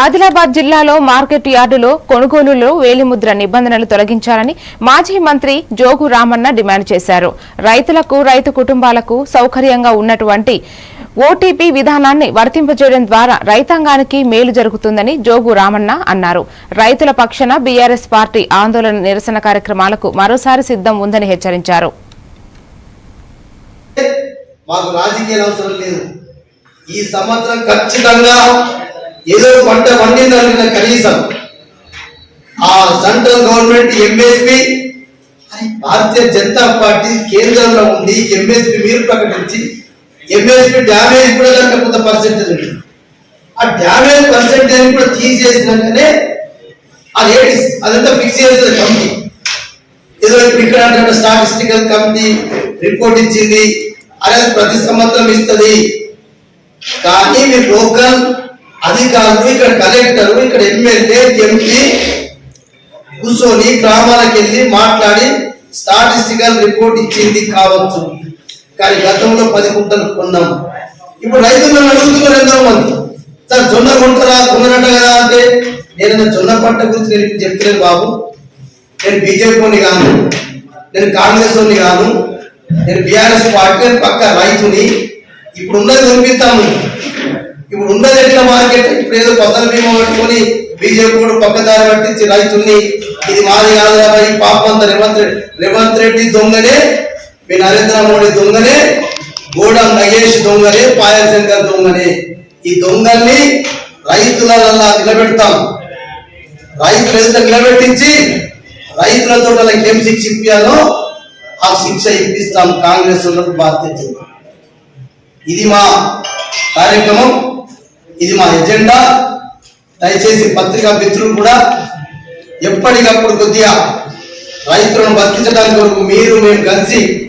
ఆదిలాబాద్. జిల్లాలో మార్కెట్ యార్డులో కొనుగోలులో వేలిముద్ర నిబంధనలు తొలగించాలని మాజీ మంత్రి జోగు రామన్న డిమాండ్ చేశారు. రైతులకు రైతు కుటుంబాలకు సౌకర్యంగా ఉన్నటువంటి ఓటీపీ విధానాన్ని వర్తింపజేయడం ద్వారా రైతాంగానికి మేలు జరుగుతుందని జోగు రామన్న అన్నారు. రైతుల పక్షాన బీఆర్ఎస్ పార్టీ ఆందోళన నిరసన కార్యక్రమాలకు మరోసారి సిద్ధం ఉందని హెచ్చరించారు. మాకు రాజకీయ అవసరం లేదు. ఈ సంవత్సరం ఖచ్చితంగా ఏదో పంట పండిందనుకున్న కనీసం. ఆ central government MSP Bharatiya Janata Party కేంద్రంలో ఉంది ఎంఎస్పి మీరు ప్రకటించి ఎంఎస్పి డ్యామేజ్ కూడా దాంట్లో కొంత పర్సెంటేజ్ ఉంది. ఆ డ్యామేజ్ పర్సెంటేజ్ కూడా తీసేసినాకనే అది ఏంటి? అదంతా ఫిక్స్ చేస్తుంది కమిటీ ఏదో ఇక్కడ అంటే స్టాటిస్టికల్ కమిటీ రిపోర్ట్ ఇచ్చింది అనేది ప్రతి సంవత్సరం ఇస్తుంది. కానీ మీ లోకల్ అధికారులు ఇక్కడ కలెక్టర్ ఇక్కడ ఎమ్మెల్యే ఎంపీ కూర్చొని గ్రామాలకు వెళ్ళి మాట్లాడి స్టాటిస్టికల్ రిపోర్ట్ ఇచ్చింది కావచ్చు. కానీ గతంలో పది గుంటలు కొన్నాం. ఇప్పుడు రైతులు అడుగుతున్నారు ఎంతో మంది సార్ జొన్న కొంటారా కొనరట కదా అంటే నేను జొన్న పంట గురించి నేను చెప్తలేను బాబు. నేను బీజేపీని కాను నేను కాంగ్రెస్ కాను నేను బీఆర్ఎస్ పార్టీ పక్క రైతుని. ఇప్పుడు ఉన్నది పంపిస్తాము ఇప్పుడు ఉన్నది ఎట్లా మార్కెట్ ఇప్పుడు ఏదో కొత్త బీమా పట్టుకొని బీజేపీ కూడా పక్క దారి పట్టించి రైతుల్ని ఇది మాది కాదు ఈ పాపం రేవంత్ రెడ్డి రేవంత్ రెడ్డి దొంగనే మీ నరేంద్ర మోడీ దొంగనే గోడ నగేష్ దొంగనే పాయశంకర్ దొంగనే. ఈ దొంగల్ని రైతులల్లా నిలబెడతాం. రైతులు ఎంత నిలబెట్టించి రైతులతో వాళ్ళకి ఏం శిక్ష ఇప్పించాలో ఆ శిక్ష ఇప్పిస్తాం కాంగ్రెస్ వాళ్ళకు బాధ్యత ఇది మా కార్యక్రమం ఇది మా ఎజెండా. దయచేసి పత్రికా మిత్రులు కూడా ఎప్పటికప్పుడు కొద్దిగా రైతులను బతికించడానికి వరకు మీరు మేము కలిసి